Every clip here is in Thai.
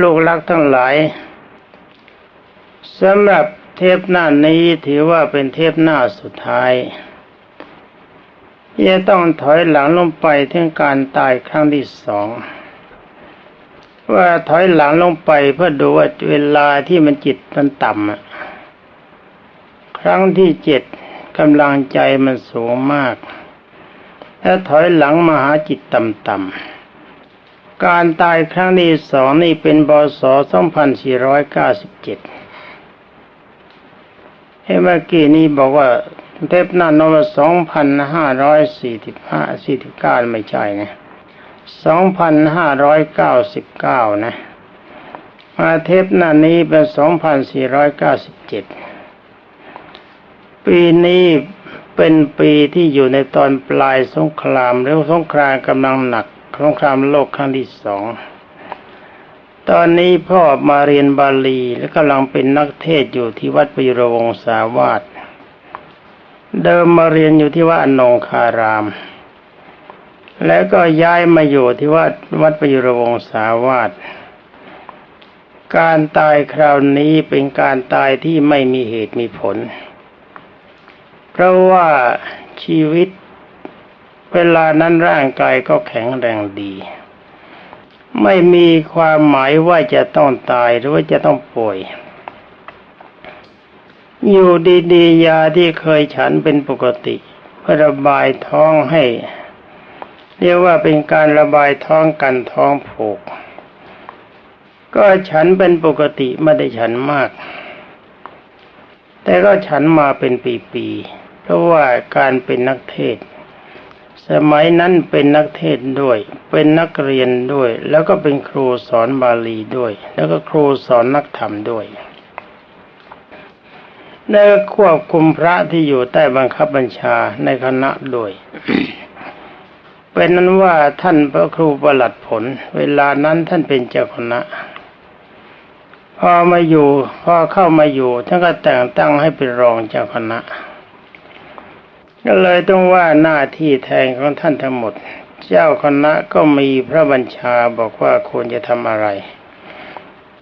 ลูกรักทั้งหลายสำหรับเทปหน้านี้ถือว่าเป็นเทปหน้าสุดท้ายจะต้องถอยหลังลงไปถึงการตายครั้งที่สองว่าถอยหลังลงไปเพื่อดูว่าเวลาที่มันจิตมันต่ำครั้งที่เจ็ดกำลังใจมันสูงมากถ้าถอยหลังมาหาจิตต่ำๆ การตายครั้งที่สองนี่เป็นบศ2497เฮ้เมื่อกี้นี้บอกว่าเทปหน้านวสองพันห้าร้อยสี่สิบห้าสี่สิบเก้าไม่ใช่นะสองพันห้าร้อยเก้าสิบเก้านะ มาเทปหน้านี้เป็นสองพันสี่ร้อยเก้าสิบเจ็ดปีนี้เป็นปีที่อยู่ในตอนปลายสงครามแล้วสงครามกำลังหนัก งครามโลกครั้งที่สอง ตอนนี้พ่อมาเรียนบาลีและกำลังเป็นนักเทศอยู่ที่วัดปิโรวงศาวาสเดิมมาเรียนอยู่ที่วัดอนงคาราม แล้วก็ย้ายมาอยู่ที่วัดวัดปิโรวงศาวาสการตายคราวนี้เป็นการตายที่ไม่มีเหตุมีผล เพราะว่าชีวิต เวลานั้นร่างกายก็แข็งแรงดี ไม่มีความหมายว่าจะต้องตายหรือว่าจะต้องป่วย อยู่ดีๆยาที่เคยฉันเป็นปกติเพื่อระบายท้องให้ เรียกว่าเป็นการระบายท้องกันท้องผูก ก็ฉันเป็นปกติไม่ได้ฉันมาก แต่ก็ฉันมาเป็นปีๆเพราะว่าการเป็นนักเทศ สมัยนั้นเป็นนักเทศด้วย เป็นนักเรียนด้วย แล้วก็เป็นครูสอนบาลีด้วย แล้วก็ครูสอนนักธรรมด้วยแล้วก็ควบคุมพระที่อยู่ใต้บังคับบัญชาในคณะด้วย เป็นนั้นว่าท่านพระครูประหลัดผล เวลานั้นท่านเป็นเจ้าคณะ พอมาอยู่ พอเข้ามาอยู่ท่านก็แต่งตั้งให้เป็นรองเจ้าคณะ ก็เลยต้องว่าหน้าที่แทนของท่านทั้งหมด เจ้าคณะก็มีพระบัญชาบอกว่าควรจะทำอะไร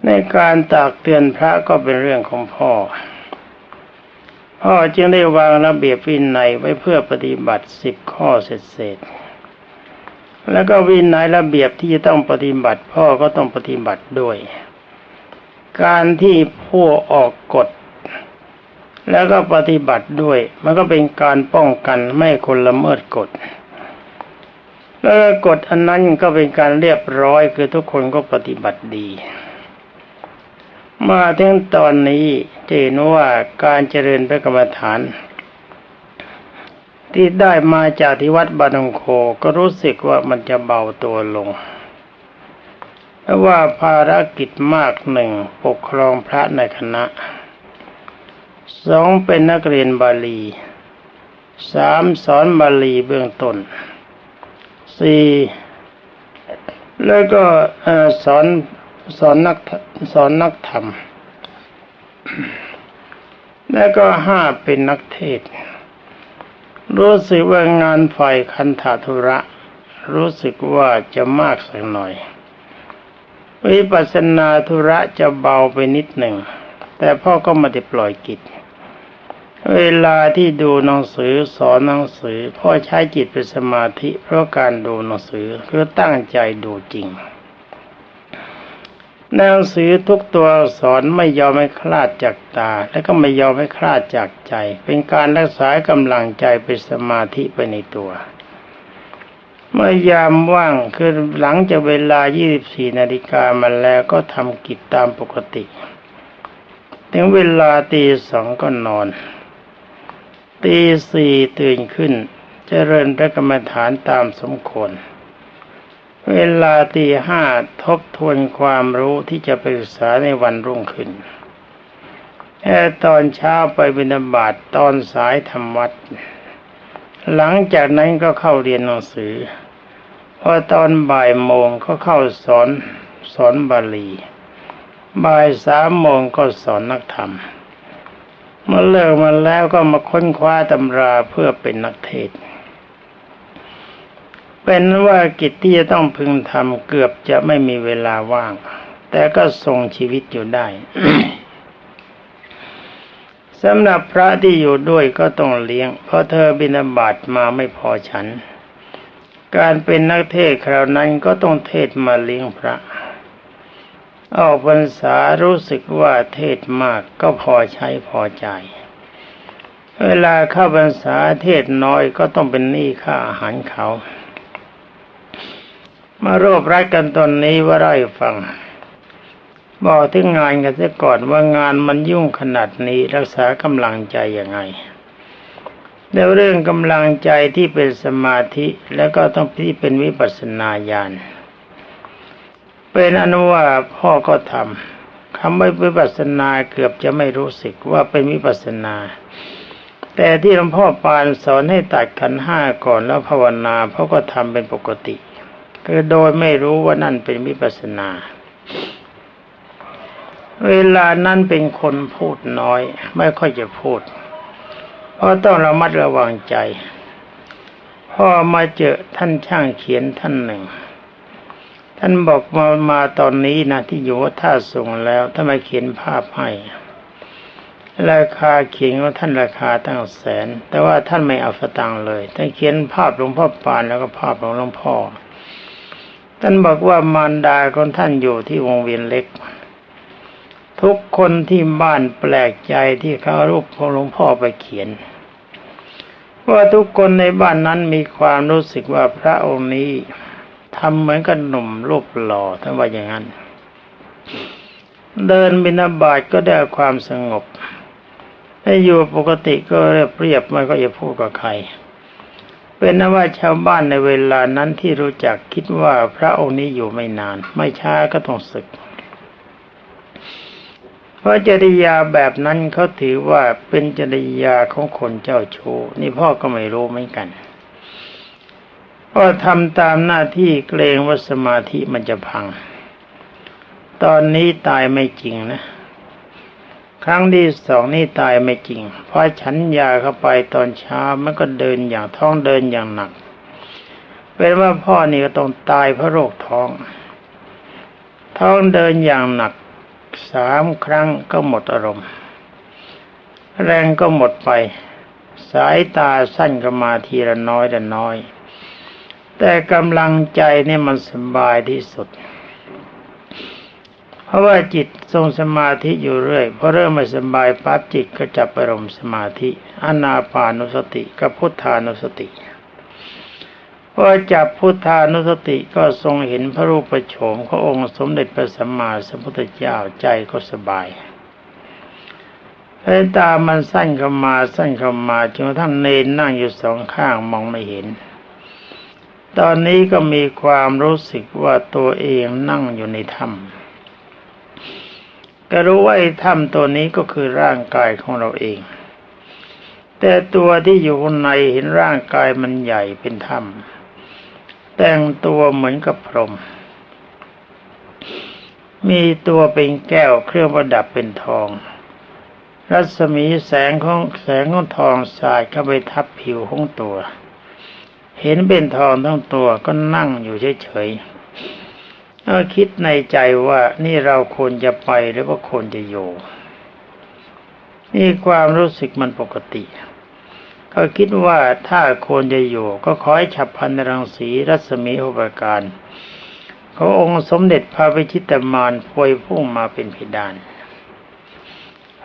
ในการตากเตือนพระก็เป็นเรื่องของพ่อ พ่อจึงได้วางระเบียบวินัยไว้เพื่อปฏิบัติสิบข้อเสร็จๆแล้วก็วินัยระเบียบที่จะต้องปฏิบัติ พ่อก็ต้องปฏิบัติด้วย การที่ผู้ออกกฎ แล้วก็ปฏิบัติด้วย มันก็เป็นการป้องกันไม่คนละเมิดกฎ แล้วกฎอันนั้นก็เป็นการเรียบร้อยคือทุกคนก็ปฏิบัติดี มาถึงตอนนี้จะเห็นว่าการเจริญพระกรรมฐาน ที่ได้มาจากที่วัดบานงโคก็รู้สึกว่ามันจะเบาตัวลงเพราะว่าภารกิจมากหนึ่งปกครองพระในคณะ สองเป็นนักเรียนบาลีสามสอนบาลีเบื้องต้นสี่แล้วก็สอนสอนนักสอนนักธรรม แล้วก็ห้าเป็นนักเทศ รู้สึกว่างานฝ่ายคันธาธุระ รู้สึกว่าจะมากสักหน่อย วิปัสสนาธุระจะเบาไปนิดหนึ่ง แต่พ่อก็ไม่ได้ปล่อยกิจ เวลาที่ดูหนังสือสอนหนังสือ พ่อใช้จิตเป็นสมาธิ เพราะการดูหนังสือคือตั้งใจดูจริงหนังสือทุกตัวสอนไม่ยอมให้คลาดจากตา และก็ไม่ยอมให้คลาดจากใจ เป็นการรักษากำลังใจเป็นสมาธิไปในตัว เมื่อยามว่างคือหลังจากเวลา 24 นาฬิกามาแล้วก็ทำกิจตามปกติ ถึงเวลาตีสองก็นอน ตีสี่ตื่นขึ้นจเจริญพระกรรมฐานตามสมควร เวลาตีห้าทบทวนความรู้ที่จะไปศึกษาในวันรุ่งขึ้นแค่ตอนเช้าไปบิณฑบาตตอนสายทำวัด หลังจากนั้นก็เข้าเรียนหนังสือ พอตอนบ่ายโมงก็เข้าสอนสอนบาลี บ่ายสามโมงก็สอนนักธรรม เมื่อเลิกมาแล้วก็มาค้นคว้าตำราเพื่อเป็นนักเทศ เป็นว่ากิจที่จะต้องพึงทำเกือบจะไม่มีเวลาว่าง แต่ก็ทรงชีวิตอยู่ได้สำหรับพระที่อยู่ด้วยก็ต้องเลี้ยง เพราะเธอบิณฑบาตมาไม่พอฉัน การเป็นนักเทศคราวนั้นก็ต้องเทศมาเลี้ยงพระ ออกพรรษารู้สึกว่าเทศมากก็พอใช้พอใจ เวลาเข้าพรรษาเทศน้อยก็ต้องเป็นหนี้ค่าอาหารเขา มารวบรัดกันตอนนี้ว่าไร่ฟัง บอกถึงงานกันซะก่อนว่างานมันยุ่งขนาดนี้รักษากำลังใจยังไงแล้วเรื่องกำลังใจที่เป็นสมาธิแล้วก็ต้องที่เป็นวิปัสสนาญาณ เป็นอนุว่าพ่อก็ทำคำว่าวิปัสสนาเกือบจะไม่รู้สึกว่าเป็นวิปัสสนา แต่ที่หลวงพ่อปานสอนให้ตัดขันห้าก่อนแล้วภาวนาพ่อก็ทำเป็นปกติ คือโดยไม่รู้ว่านั่นเป็นวิปัสสนา เวลานั้นเป็นคนพูดน้อย ไม่ค่อยจะพูด เพราะต้องระมัดระวังใจพ่อมาเจอท่านช่างเขียนท่านหนึ่ง ท่านบอกมามาตอนนี้นะที่อยู่ว่าท่าส่งแล้วถ้ามาเขียนภาพให้ราคาเขียนของท่านราคาตั้งแสน แต่ว่าท่านไม่เอาสตังค์เลยท่านเขียนภาพหลวงพ่อปานแล้วก็ภาพของหลวงพ่อ ท่านบอกว่ามารดาของท่านอยู่ที่วงเวียนเล็ก ทุกคนที่บ้านแปลกใจที่เขาเอารูปของหลวงพ่อไปเขียนว่าทุกคนในบ้านนั้นมีความรู้สึกว่าพระองค์นี้ ทำเหมือนกับหนุ่มรูปหล่อท่านว่าอย่างนั้น เดินบินาบาตก็ได้ความสงบถ้อยู่ปกติก็เรียบเรียบไม่ก็จะพูดกับใคร เป็นนว่าชาวบ้านในเวลานั้นที่รู้จักคิดว่าพระองค์นี้อยู่ไม่นาน ไม่ช้าก็ต้องศึก เพราะจริยาแบบนั้นเขาถือว่าเป็นจริยาของคนเจ้าชู้นี่พ่อก็ไม่รู้เหมือนกัน ก็ทำตามหน้าที่เกรงว่าสมาธิมันจะพัง ตอนนี้ตายไม่จริงนะ ครั้งที่สองนี่ตายไม่จริง เพราะฉันยาเข้าไปตอนเช้ามันก็เดินอย่างท้องเดินอย่างหนัก เป็นว่าพ่อนี่ก็ต้องตายเพราะโรคท้อง ท้องเดินอย่างหนักสามครั้งก็หมดอารมณ์ แรงก็หมดไป สายตาสั้นก็มาทีละน้อยละน้อย แต่กำลังใจนี่มันสบายที่สุด เพราะว่าจิตทรงสมาธิอยู่เรื่อยพอเริ่มไม่สบายปั๊บจิตก็จับอารมณ์สมาธิอนาปานุสติกับพุทธานุสติพอจับพุทธานุสติก็ทรงเห็นพระรูปโฉมขององค์สมเด็จพระสัมมาสัมพุทธเจ้าใจก็สบายสายตามันสั้นเข้ามาสั้นเข้ามาจนกระทั่งเนนนั่งอยู่สองข้างมองไม่เห็น ตอนนี้ก็มีความรู้สึกว่าตัวเองนั่งอยู่ในถ้ำก็รู้ว่าไอ้ถ้ำตัวนี้ก็คือร่างกายของเราเอง แต่ตัวที่อยู่ข้างในเห็นร่างกายมันใหญ่เป็นถ้ำแต่งตัวเหมือนกับพรหมมีตัวเป็นแก้วเครื่องประดับเป็นทอง รัศมีแสงของแสงของทองสาดเข้าไปทับผิวของตัว เห็นเป็นทองทั้งตัวก็นั่งอยู่เฉยๆก็คิดในใจว่านี่เราควรจะไปหรือว่าควรจะอยู่ นี่ความรู้สึกมันปกติ ก็คิดว่าถ้าควรจะอยู่ ก็ขอให้ฉับพลันรังสีรัศมีอุปการเขององค์สมเด็จพระวิชิตมารพวยพุ่งมาเป็นเพดาน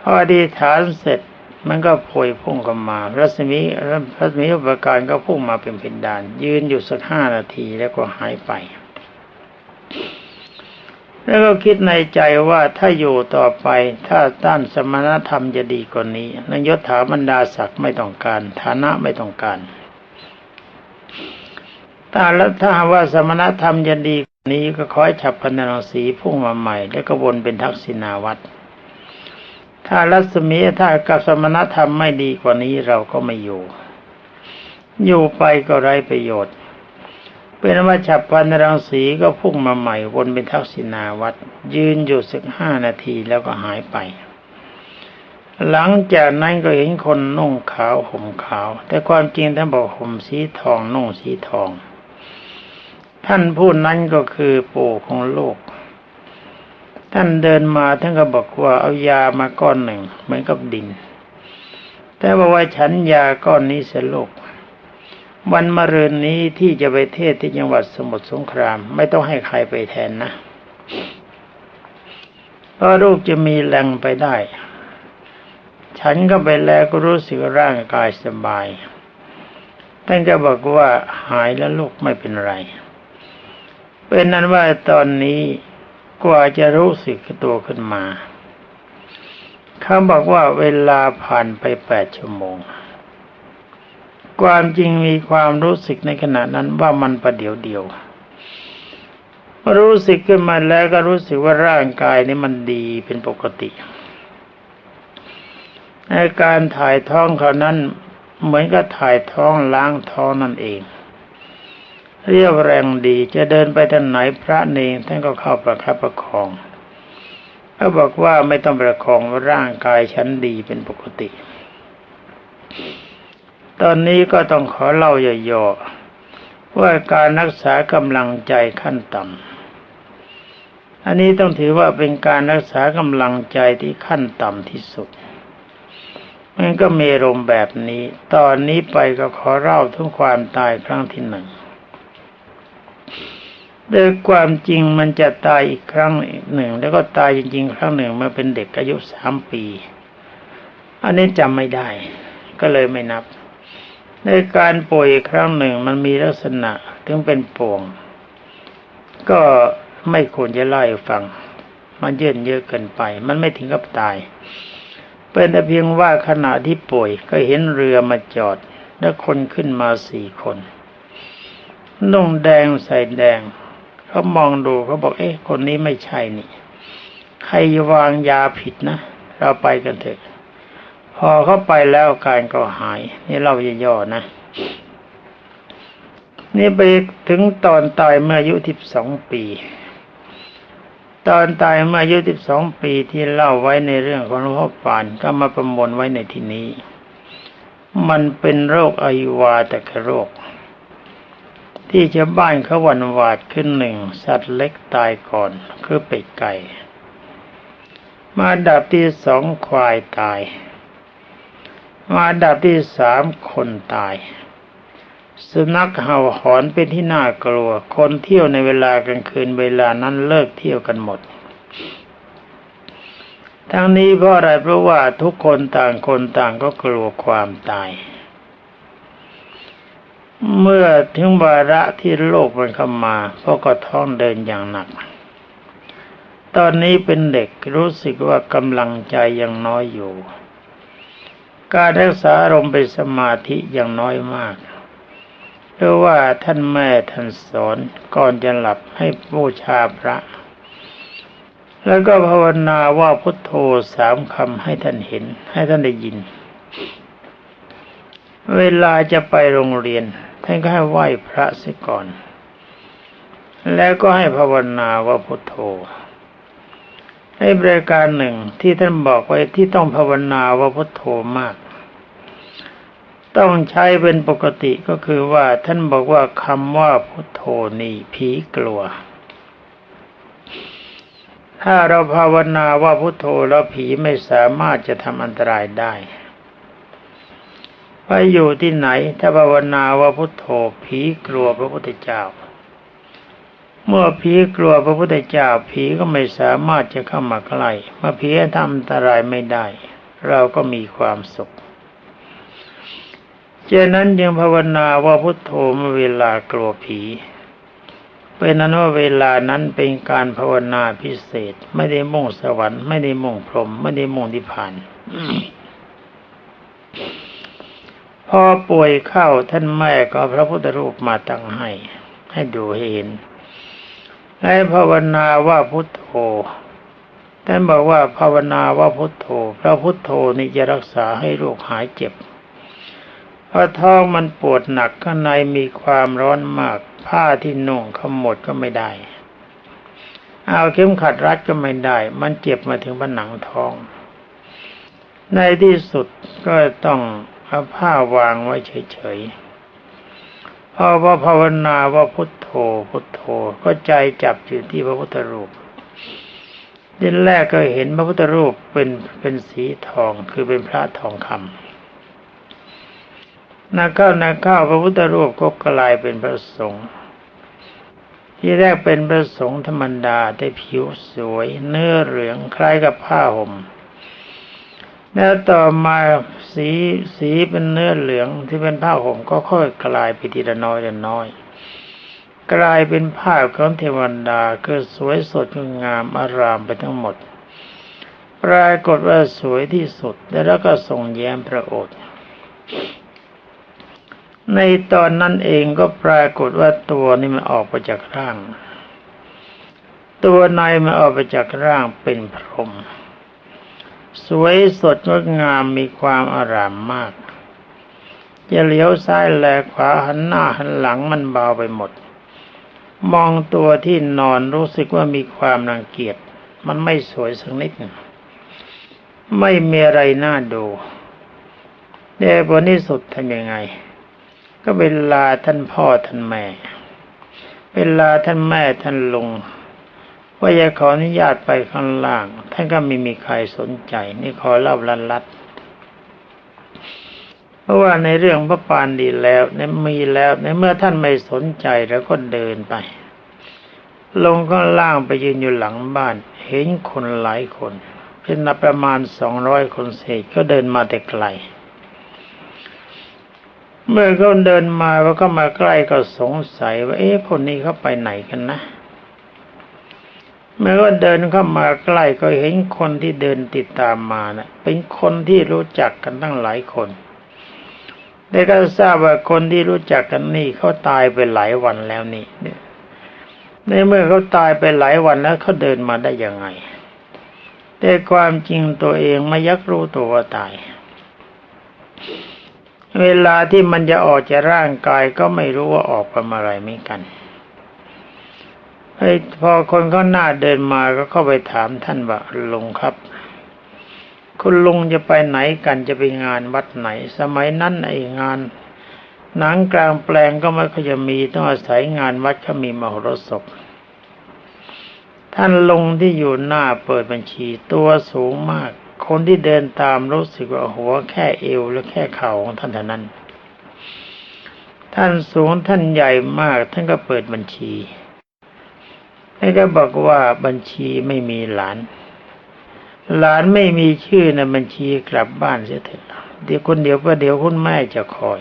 พออดีฐานเสร็จ มันก็พวยพุ่งเข้ามา รัศมีรัศมีอุปการก็พุ่งมาเป็นเพดาน ยืนอยู่สักห้านาทีแล้วก็หายไป แล้วก็คิดในใจว่าถ้าอยู่ต่อไปถ้าต้านสมณธรรมจะดีกว่านี้นยศถาบรรดาศักดิ์ไม่ต้องการ ฐานะไม่ต้องการถ้าแล้วถ้าว่าสมณธรรมจะดีกว่านี้ก็ขอให้ฉับพันรังสีพุ่งมาใหม่ แล้วก็วนเป็นทักษิณาวัตร ถ้ารัศมีถ้ากับสมณธรรมไม่ดีกว่านี้เราก็ไม่อยู่ อยู่ไปก็ไร้ประโยชน์ เป็นว่าฉับพันรังสีก็พุ่งมาใหม่วนเป็นทักษิณาวัตรยืนอยู่สักห้านาทีแล้วก็หายไป หลังจากนั้นก็เห็นคนนุ่งขาวห่มขาว แต่ความจริงท่านบอกห่มสีทองนุ่งสีทอง ท่านผู้นั้นก็คือปู่ของโลก ท่านเดินมาท่านก็บอกว่าเอายามาก้อนหนึ่งเหมือนกับดิน แต่บอกว่าฉันยาก้อนนี้เสียลูกวันมะรืนนี้ที่จะไปเทศที่จังหวัดสมุทรสงคราม ไม่ต้องให้ใครไปแทนนะเพราะลูกจะมีแรงไปได้ ฉันก็ไปแล้วก็รู้สึกร่างกายสบายท่านก็บอกว่าหายแล้วลูกไม่เป็นไร เป็นนั้นว่าตอนนี้ กว่าจะรู้สึกตัวขึ้นมาเขาบอกว่าเวลาผ่านไปแปดชั่วโมง ความจริงมีความรู้สึกในขณะนั้นว่ามันประเดี๋ยวเดียว รู้สึกขึ้นมาแล้วก็รู้สึกว่าร่างกายนี้มันดีเป็นปกติในการถ่ายท้องเขานั้นเหมือนกับถ่ายท้องล้างท้องนั่นเอง เรียวแรงดีจะเดินไปทางไหนพระเนงท่านก็เข้าประคับประคองเขาบอกว่าไม่ต้องประคองร่างกายฉันดีเป็นปกติ ตอนนี้ก็ต้องขอเล่าย่อๆว่าการรักษากำลังใจขั้นต่ำอันนี้ต้องถือว่าเป็นการรักษากำลังใจที่ขั้นต่ำที่สุดมันก็มีลมแบบนี้ ตอนนี้ไปก็ขอเล่าถึงความตายครั้งที่หนึ่ง โดยความจริงมันจะตายอีกครั้งหนึ่ง แล้วก็ตายจริงๆ ครั้งหนึ่งมาเป็นเด็กอายุสามปี อันนี้จำไม่ได้ ก็เลยไม่นับ ในการป่วยครั้งหนึ่งมันมีลักษณะถึงเป็นป่วง ก็ไม่ควรจะไล่ฟัง มันเยื่นเยอะเกินไป มันไม่ถึงกับตาย เป็นแต่เพียงว่าขณะที่ป่วยก็เห็นเรือมาจอด แล้วคนขึ้นมาสี่คนนุ่งแดงใส่แดง เขามองดูเขาบอก เอ๊ะ คนนี้ไม่ใช่นี่ ใครวางยาผิดนะ เราไปกันเถอะ พอเขาไปแล้วการก็หาย นี่เราจะย่อนะ นี่ไปถึงตอนตายเมื่ออายุทิบสองปี ตอนตายเมื่ออายุ12ปีที่เล่าไว้ในเรื่องของหลวงพ่อปานก็มาประมวลไว้ในที่นี้ มันเป็นโรคอายุวาตกโรค ที่ชาวบ้านเขาหวันหวาดขึ้นหนึ่งสัตว์เล็กตายก่อนคือเป็ดไก่ มาดับที่สองควายตาย มาดับที่สามคนตาย สุนัขเห่าหอนเป็นที่น่ากลัว คนเที่ยวในเวลากลางคืนเวลานั้นเลิกเที่ยวกันหมด ทั้งนี้เพราะอะไรเพราะว่าทุกคนต่างคนต่างก็กลัวความตาย เมื่อถึงวาระที่โลกมันเข้ามาพ่อก็ท้องเดินอย่างหนัก ตอนนี้เป็นเด็กรู้สึกว่ากำลังใจยังน้อยอยู่ การรักษาอารมณ์เป็นสมาธิยังน้อยมากเพราะว่าท่านแม่ท่านสอนก่อนจะหลับให้บูชาพระ แล้วก็ภาวนาว่าพุทโธสามคำให้ท่านเห็นให้ท่านได้ยินเวลาจะไปโรงเรียน ท่านก็ให้ไหว้พระเสียก่อน แล้วก็ให้ภาวนาว่าพุทโธให้บริการหนึ่งที่ท่านบอกไว้ที่ต้องภาวนาว่าพุทโธมาก ต้องใช้เป็นปกติก็คือว่าท่านบอกว่าคำว่าพุทโธนี่ผีกลัว ถ้าเราภาวนาว่าพุทโธแล้วผีไม่สามารถจะทำอันตรายได้ ไปอยู่ที่ไหน ถ้าภาวนาว่าพุทโธผีกลัวพระพุทธเจ้า เมื่อผีกลัวพระพุทธเจ้า ผีก็ไม่สามารถจะเข้ามาใกล้เมื่อผีทำอันตรายไม่ได้ เราก็มีความสุขฉะนั้นยังภาวนาว่าพุทโธเมื่อเวลากลัวผีเป็นนั้นว่าเวลานั้นเป็นการภาวนาพิเศษ ไม่ได้มุ่งสวรรค์ไม่ได้มุ่งพรหมไม่ได้มุ่งนิพพาน พอป่วยเข้าท่านแม่ก็พระพุทธรูปมาตั้งให้ ให้ดูเห็นให้ภาวนาว่าพุทโธท่านบอกว่าภาวนาว่าพุทโธพระพุทโธนี่จะรักษาให้โรคหายเจ็บพราะท้องมันปวดหนักข้างในมีความร้อนมาก ผ้าที่นุ่งขมดก็ไม่ได้ เอาเข็มขัดรัดก็ไม่ได้ มันเจ็บมาถึงผนังท้อง ในที่สุดก็ต้อง เอาผ้าวางไว้เฉยๆพอพอภาวนาว่าพุทโธ พุทโธก็ใจจับอยู่ที่พระพุทธรูปทีแรกก็เห็นพระพุทธรูปเป็นเป็นสีทองคือเป็นพระทองคำนักเข้านักเข้าพระพุทธรูปก็กลายเป็นพระสงฆ์ที่แรกเป็นพระสงฆ์ธรรมดาได้ผิวสวย เนื้อเหลืองคล้ายกับผ้าห่ม แล้วต่อมาสีสีเป็นเนื้อเหลืองที่เป็นผ้าห่มก็ค่อยกลายไปทีละน้อยละน้อย กลายเป็นผ้าของเทวดาคือสวยสดงามอารามไปทั้งหมด ปรากฏว่าสวยที่สุดแล้วก็ทรงแย้มพระโอษฐ์ในตอนนั้นเองก็ปรากฏว่าตัวนี่มันออกมาจากร่าง ตัวในมันออกมาจากร่างเป็นพรหม สวยสดงดงามมีความอารามมากจะเลี้ยวซ้ายแลขวาหันหน้าหันหลังมันเบาไปหมด มองตัวที่นอนรู้สึกว่ามีความรังเกียจมันไม่สวยสักนิดไม่มีอะไรน่าดูแต่บนที่สุดทำยังไง ก็เวลาท่านพ่อท่านแม่ เวลาท่านแม่ท่านลุง ว่าจะขออนุญาตไปข้างล่าง ท่านก็ไม่มีใครสนใจ นี่ขอเล่าลันลัดเพราะว่าในเรื่องพระปานดีแล้วในมีแล้วในเมื่อท่านไม่สนใจแล้วก็เดินไป ลงข้างล่างไปยืนอยู่หลังบ้าน เห็นคนหลายคน เป็นนับประมาณสองร้อยคนเศษก็เดินมาแต่ไกลเมื่อเขาเดินมาว่าก็มาใกล้ก็สงสัยว่า เอ๊ะคนนี้เขาไปไหนกันนะ เมื่อเดินเข้ามาใกล้ก็เห็นคนที่เดินติดตามมานะ่ะ เป็นคนที่รู้จักกันตั้งหลายคนแต่ก็ทราบว่าคนที่รู้จักกันนี่เขาตายไปหลายวันแล้วนี่ในเมื่อเขาตายไปหลายวันแล้วเขาเดินมาได้ยังไง แต่ความจริงตัวเองไม่ยักรู้ตัวว่าตาย เวลาที่มันจะออกจากร่างกายก็ไม่รู้ว่าออกไปมาอะไรไม่กัน ไอ้พอคนเขาหน้าเดินมาก็เข้าไปถามท่านว่าลุงครับ คุณลุงจะไปไหนกันจะไปงานวัดไหน สมัยนั้นไอ้งานหนังกลางแปลงก็ไม่ค่อยจะมีต้องอาศัยงานวัดเขามีมหรสพท่านลงที่อยู่หน้าเปิดบัญชีตัวสูงมาก คนที่เดินตามรู้สึกว่าหัวแค่เอวและแค่เข่าของท่านเท่านั้น ท่านสูงท่านใหญ่มากท่านก็เปิดบัญชี แล้วก็บอกว่าบัญชีไม่มีหลาน หลานไม่มีชื่อในบัญชีกลับบ้านเสียเถอะเดี๋ยวคนเดียวก็เดี๋ยวคุณแม่จะคอย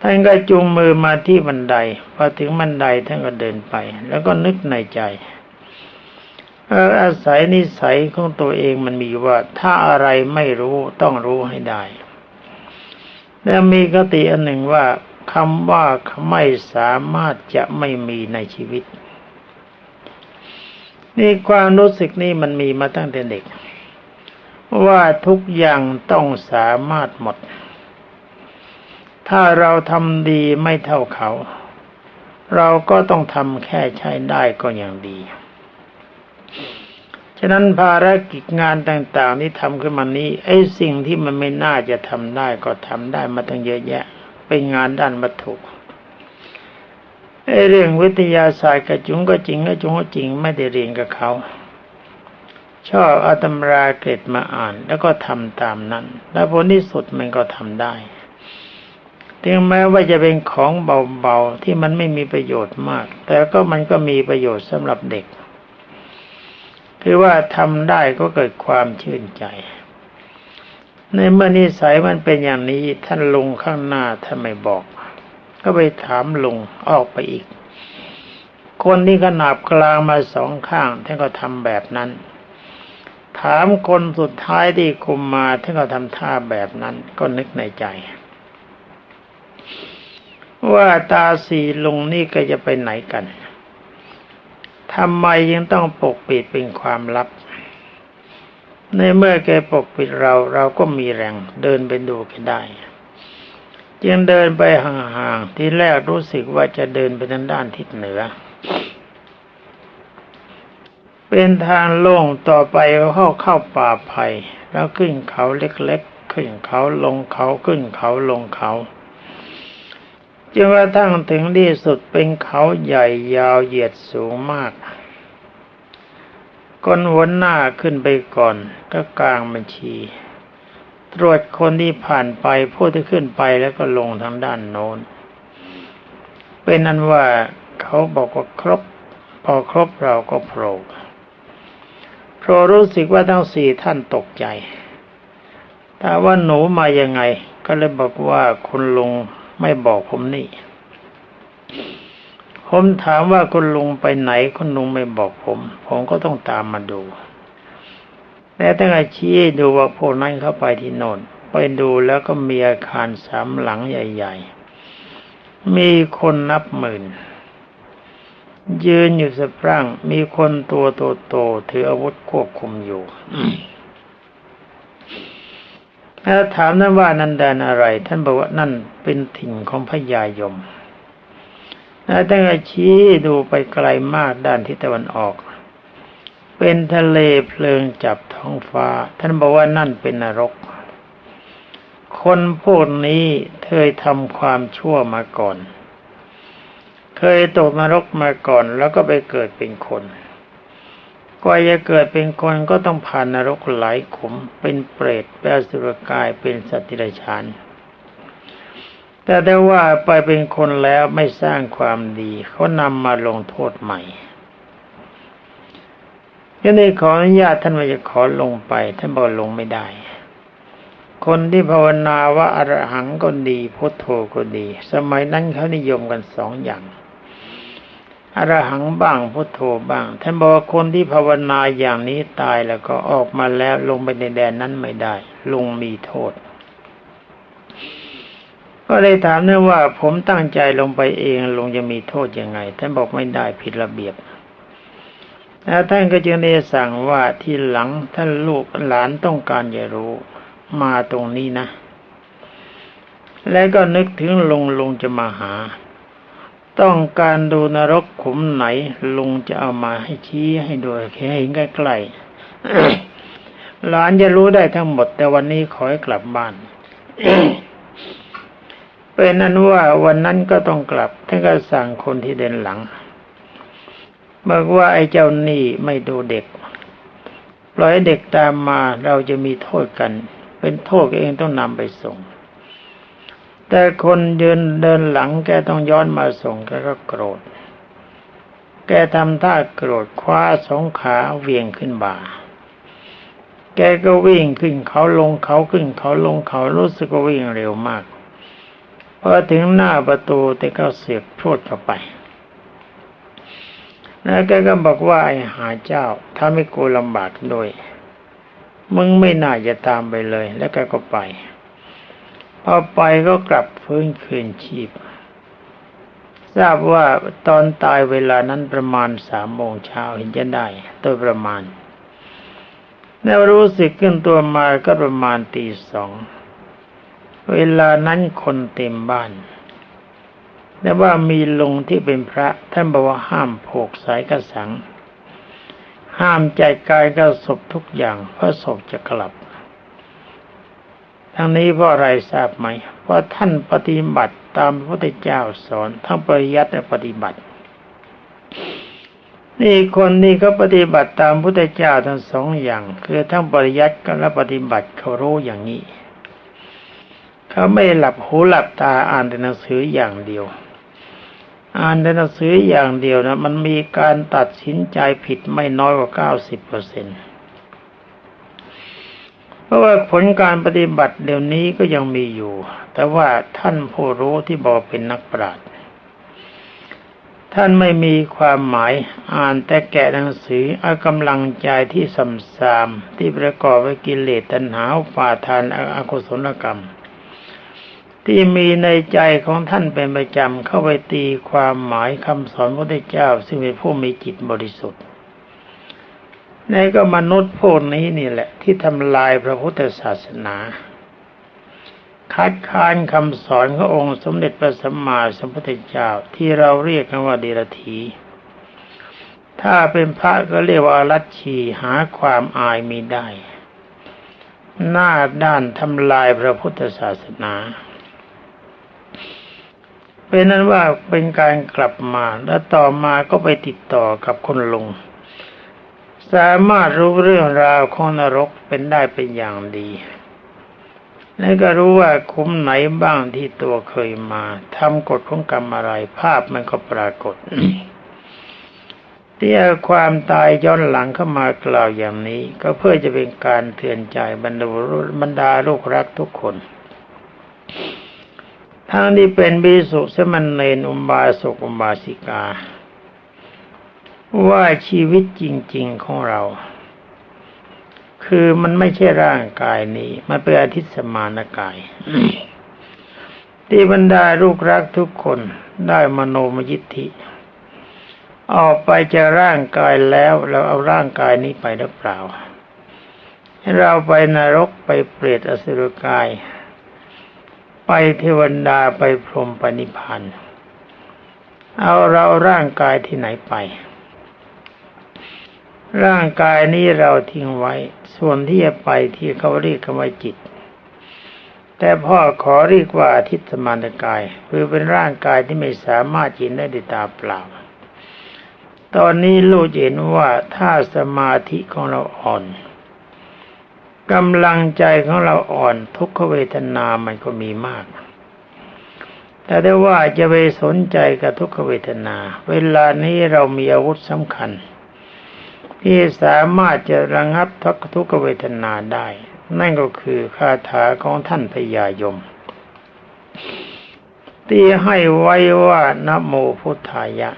ท่านก็จูงมือมาที่บันไดพอถึงบันไดท่านก็เดินไป แล้วก็นึกในใจอาศัยนิสัยของตัวเองมันมีว่า ถ้าอะไรไม่รู้ต้องรู้ให้ได้ แล้วมีกติอันหนึ่งว่า คำว่าไม่สามารถจะไม่มีในชีวิต นี่ความรู้สึกนี่มันมีมาตั้งแต่เด็ก ว่าทุกอย่างต้องสามารถหมด ถ้าเราทำดีไม่เท่าเขา เราก็ต้องทำแค่ใช้ได้ก็อย่างดี ฉะนั้นภารกิจงานต่าง ๆ ที่ทำขึ้นมานี้ไอ้สิ่งที่มันไม่น่าจะทำได้ก็ทำได้มาตั้งเยอะแยะ เป็นงานด้านวัตถุไอ้เรื่องวิทยาศาสตร์กระจุงก็จริงกระจุงก็จริงไม่ได้เรียนกับเขา ชอบอาตมราเกตมาอ่าน แล้วก็ทำตามนั้น แล้วผลที่สุดมันก็ทำได้ถึงแม้ว่าจะเป็นของเบาๆที่มันไม่มีประโยชน์มาก แต่ก็มันก็มีประโยชน์สำหรับเด็ก คือว่าทำได้ก็เกิดความชื่นใจ ในเมื่อนิสัยมันเป็นอย่างนี้ท่านลุงข้างหน้าท่านไม่บอก ก็ไปถามลุงออกไปอีก คนที่ขนาบกลางมาสองข้างท่านก็ทำแบบนั้น ถามคนสุดท้ายที่คุมมาท่านก็ทำท่าแบบนั้น ก็นึกในใจ ว่าตาสีลุงนี่ก็จะไปไหนกันทำไมยังต้องปกปิดเป็นความลับ ในเมื่อแกปกปิดเราเราก็มีแรงเดินไปดูแกได้ จึงเดินไปห่างๆที่แรกรู้สึกว่าจะเดินไปทางด้านทิศเหนือ เป็นทางโล่งต่อไปเข้าเข้าป่าไผ่แล้วขึ้นเขาเล็กๆ ขึ้นเขาลงเขาขึ้นเขาลงเขาจนกระทั่งถึงที่สุดเป็นเขาใหญ่ยาวเหยียดสูงมาก คนหัวหน้าขึ้นไปก่อน ก็กลางบัญชี ตรวจคนที่ผ่านไปผู้ที่ขึ้นไปแล้วก็ลงทางด้านโน้น เป็นนั้นว่าเขาบอกว่าครบ พอครบเราก็โผล่โผล่รู้สึกว่าทั้งสี่ท่านตกใจถามว่าหนูมายังไง ก็เลยบอกว่าคุณลุงไม่บอกผมนี่ ผมถามว่าคุณลุงไปไหนคุณลุงไม่บอกผม ผมก็ต้องตามมาดูแต่ตั้งแต่ชี้ดูว่าพวกนั้นเข้าไปที่โน่นไปดูแล้วก็มีอาคารสามหลังใหญ่ ๆ มีคนนับหมื่น ยืนอยู่สะพรั่ง มีคนตัวโตๆถืออาวุธควบคุมอยู่แล้วถามนั้นว่านันแดนอะไร ท่านบอกว่านั่นเป็นถิ่นของพญายม ตั้งแต่ชี้ดูไปไกลมากด้านทิศตะวันออก เป็นทะเลเพลิงจับท้องฟ้า ท่านบอกว่านั่นเป็นนรก คนพวกนี้เคยทำความชั่วมาก่อน เคยตกนรกมาก่อนแล้วก็ไปเกิดเป็นคนกว่าจะเกิดเป็นคนก็ต้องผ่านนรกหลายขุม เป็นเปรตเป็นสุรกายเป็นสัตว์ดิรัจฉาน แต่ได้ว่าไปเป็นคนแล้วไม่สร้างความดีเขานำมาลงโทษใหม่ก็ในขออนุญาตท่านว่าจะขอลงไปท่านบอกลงไม่ได้ คนที่ภาวนาว่าอรหังก็ดีพุทโธก็ดี สมัยนั้นเขานิยมกันสองอย่างอรหังบ้างพุทโธบ้าง ท่านบอกว่าคนที่ภาวนาอย่างนี้ตายแล้วก็ออกมาแล้วลงไปในแดนนั้นไม่ได้ ลงมีโทษ ก็เลยถามเนื่อว่า ผมตั้งใจลงไปเองลงจะมีโทษยังไง ท่านบอกไม่ได้ผิดระเบียบแล้วท่านก็จึงได้สั่งว่าที่หลังท่านลูกหลานต้องการจะรู้มาตรงนี้นะ แล้วก็นึกถึงลุงลุงจะมาหา ต้องการดูนรกขุมไหนลุงจะเอามาให้ชี้ให้ดูแค่เห็นใกล้ๆหลานจะรู้ได้ทั้งหมด แต่วันนี้ขอให้กลับบ้าน เป็นนั้นว่าวันนั้นก็ต้องกลับท่านก็สั่งคนที่เดินหลังบอกว่าไอ้เจ้านี่ไม่ดูเด็กปล่อยเด็กตามมาเราจะมีโทษกัน เป็นโทษเองต้องนำไปส่ง แต่คนยืนเดินหลังแกต้องย้อนมาส่งแกก็โกรธ แกทำท่าโกรธคว้าสองขาเวียงขึ้นบ่า แกก็วิ่งขึ้นเขาลงเขาขึ้นเขาลงเขารู้สึกว่าวิ่งเร็วมาก พอถึงหน้าประตูแต่ก็เสียบพรวดเข้าไป แล้วแกก็บอกว่าไอ้หาเจ้าถ้าไม่กูลำบากด้วย มึงไม่น่าจะตามไปเลย แล้วแกก็ไป พอไปก็กลับฟื้นคืนชีพ ทราบว่าตอนตายเวลานั้นประมาณสามโมงเช้าเห็นจะได้โดยประมาณแล้วรู้สึกขึ้นตัวมาก็ประมาณตีสอง เวลานั้นคนเต็มบ้าน แต่ว่ามีลุงที่เป็นพระท่านบอกว่าห้ามโผกสายกระสัง ห้ามใจกายกับศพทุกอย่างเพราะศพจะกลับ ทั้งนี้เพราะอะไรทราบไหม เพราะท่านปฏิบัติตามพระพุทธเจ้าสอนทั้งปริยัติและปฏิบัติ นี่คนนี้ก็ปฏิบัติตามพระพุทธเจ้าทั้งสองอย่าง คือทั้งปริยัติและปฏิบัติเขารู้อย่างนี้ เขาไม่หลับหูหลับตาอ่านแต่หนังสืออย่างเดียว อ่านแต่หนังสืออย่างเดียวนะมันมีการตัดสินใจผิดไม่น้อยกว่าเก้าสิบเปอร์เซ็นต์ราะว่าผลการปฏิบัติเดี๋ยวนี้ก็ยังมีอยู่ แต่ว่าท่านผู้รู้ที่บอกเป็นนักปราชญ์ท่านไม่มีความหมายอ่านแต่แกะหนังสือเอากำลังใจที่สัมสามที่ประกอบไว้กิเลสตัณหาฝาทานอกุศลกรรม ที่มีในใจของท่านเป็นประจำเข้าไปตีความหมายคำสอนพระพุทธเจ้า ซึ่งเป็นผู้มีจิตบริสุทธิ์ในก็มนุษย์พวกนี้นี่แหละ ที่ทำลายพระพุทธศาสนา คัดค้านคำสอนขององค์สมเด็จพระสัมมาสัมพุทธเจ้าที่เราเรียกกันว่าเดรธีถ้าเป็นพระก็เรียกว่าลัทธิหาความอายมีได้ หน้าด้านทำลายพระพุทธศาสนา เป็นนั้นว่าเป็นการกลับมาแล้วต่อมาก็ไปติดต่อกับคนลง สามารถรู้เรื่องราวของนรกเป็นได้เป็นอย่างดีและก็รู้ว่าคุ้มไหนบ้างที่ตัวเคยมาทำกฎของกรรมอะไรภาพมันก็ปรากฏที่ความตายย้อนหลังเข้ามากล่าวอย่างนี้ ก็เพื่อจะเป็นการเตือนใจบรรดาบรรดาลูกรักทุกคน ทั้งที่เป็นบิสุสมณเณรอุบาสกอุบาสิกา ว่าชีวิตจริง ๆของเรา คือมันไม่ใช่ร่างกายนี้ มันเป็นอาทิตย์สมานกาย ที่บรรดาลูกรักทุกคนได้มโนมยิทธิ ออกไปจากร่างกายแล้วเราเอาร่างกายนี้ไปหรือเปล่าให้เราไปนรกไปเปรตอสุรกาย ไปเทวดาไปพรหมปนิพพานเอาเราร่างกายที่ไหนไป ร่างกายนี้เราทิ้งไว้ ส่วนที่จะไปที่เขาเรียกคำว่าจิต แต่พ่อขอเรียกว่าอาทิตย์สมานกาย คือเป็นร่างกายที่ไม่สามารถจินได้ด้วยตาเปล่า ตอนนี้ลูกเห็นว่าถ้าสมาธิของเราอ่อน กำลังใจของเราอ่อนทุกขเวทนามันก็มีมาก แต่ได้ว่าจะไปสนใจกับทุกขเวทนา เวลานี้เรามีอาวุธสำคัญ ที่สามารถจะระงับทุกทุกขเวทนาได้ นั่นก็คือคาถาของท่านพญายม ที่ให้ไว้ว่านะโมพุทธายะ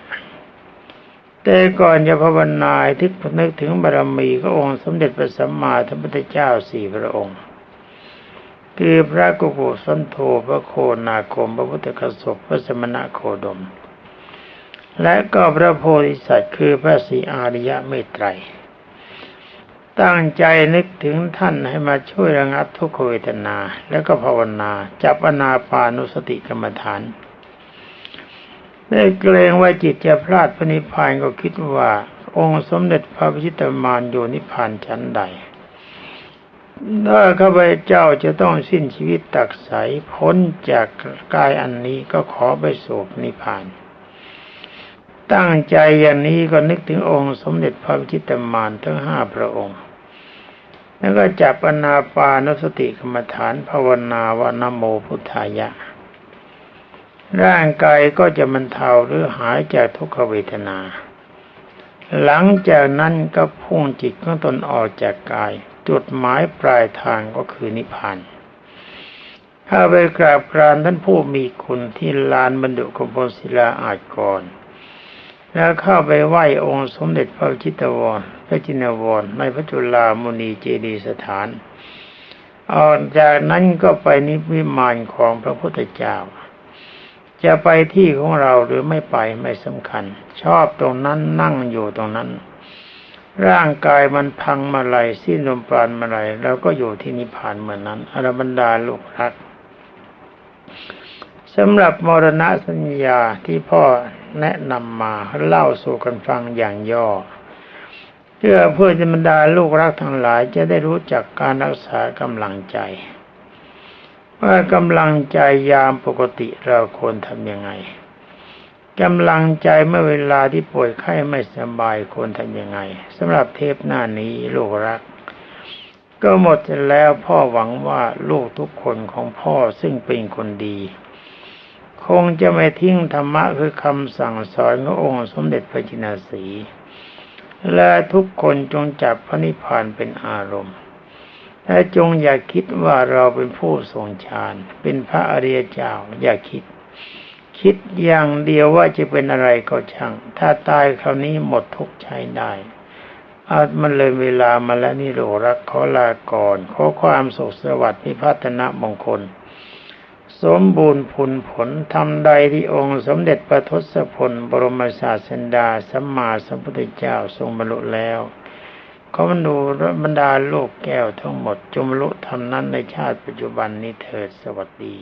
แต่ก่อนจะภาวนาทึกนึกถึงบารมีขององค์สมเด็จพระสัมมาสัมพุทธเจ้าสี่พระองค์ คือพระกุกุสันโธพระโคนาคม พระพุทธกสบพระสมณะโคดม และก็พระโพธิสัตว์คือพระศรีอาริยะเมตไตรตั้งใจนึกถึงท่านให้มาช่วยระงับทุกขเวทนา แล้วก็ภาวนา จับอนาปานุสติกรรมฐาน ได้เกรงว่าจิตจะพลาดพระนิพพานก็คิดว่า องค์สมเด็จพระพิชิตมารอยู่นิพพานชั้นใดถ้าข้าพเจ้าจะต้องสิ้นชีวิตตักใสพ้นจากกายอันนี้ก็ขอไปสู่นิพพาน ตั้งใจอย่างนี้ก็นึกถึงองค์สมเด็จพระพิชิตมารทั้งห้าพระองค์แล้วก็จับอนาปานสติกรรมฐานภาวนาวานโมพุทธายะ ร่างกายก็จะมันเทาหรือหายจากทุกขเวทนา หลังจากนั้นก็พุ่งจิตของตนออกจากกาย จุดหมายปลายทางก็คือนิพพานถ้าไปกราบกรานท่านผู้มีคุณที่ลานบรรดุกบลศิลาอาจกรแล้วเข้าไปไหว้องค์สมเด็จพระจิตวรพระจินวรในพระจุลามุนีเจดีสถานออกจากนั้นก็ไปนิพพิมานของพระพุทธเจ้า จะไปที่ของเราหรือไม่ไปไม่สำคัญ ชอบตรงนั้นนั่งอยู่ตรงนั้น ร่างกายมันพังมาไหลสิ้นลมปราณมาไหลเราก็อยู่ที่นิพพานเหมือนนั้นอรบรรดาลูกรักสำหรับมรณะสัญญาที่พ่อแนะนำมาเล่าสู่กันฟังอย่างย่อเพื่อเพื่อจะบรรดาลูกรักทั้งหลายจะได้รู้จักการรักษากำลังใจ ว่ากำลังใจยามปกติเราควรทำยังไงกำลังใจเมื่อเวลาที่ป่วยไข้ไม่สบายควรทำยังไงสำหรับเทปหน้านี้ลูกรัก ก็หมดแล้วพ่อหวังว่าลูกทุกคนของพ่อซึ่งเป็นคนดี คงจะไม่ทิ้งธรรมะคือคำสั่งสอนขององค์สมเด็จพระจินสี และทุกคนจงจับพระนิพพานเป็นอารมณ์ และจงอย่าคิดว่าเราเป็นผู้ทรงฌาน เป็นพระอริยเจ้า อย่าคิด คิดอย่างเดียวว่าจะเป็นอะไรก็ช่าง ถ้าตายคราวนี้หมดทุกข์ใช้ได้อาจมันเลยเวลามาแล้วนี่โลรักขอลาก่อนขอความสุขสวัสดิ์พิพัฒนมงคล สมบูรณ์ผลผลทำใดที่องค์สมเด็จพระทศพล บรมศาสดาสัมมาสัมพุทธเจ้าทรงบรรลุแล้ว ขอบรรดูบรรดาโลกแก้วทั้งหมดจงบรรลุทำนั้นในชาติปัจจุบันนี้เถิดสวัสดี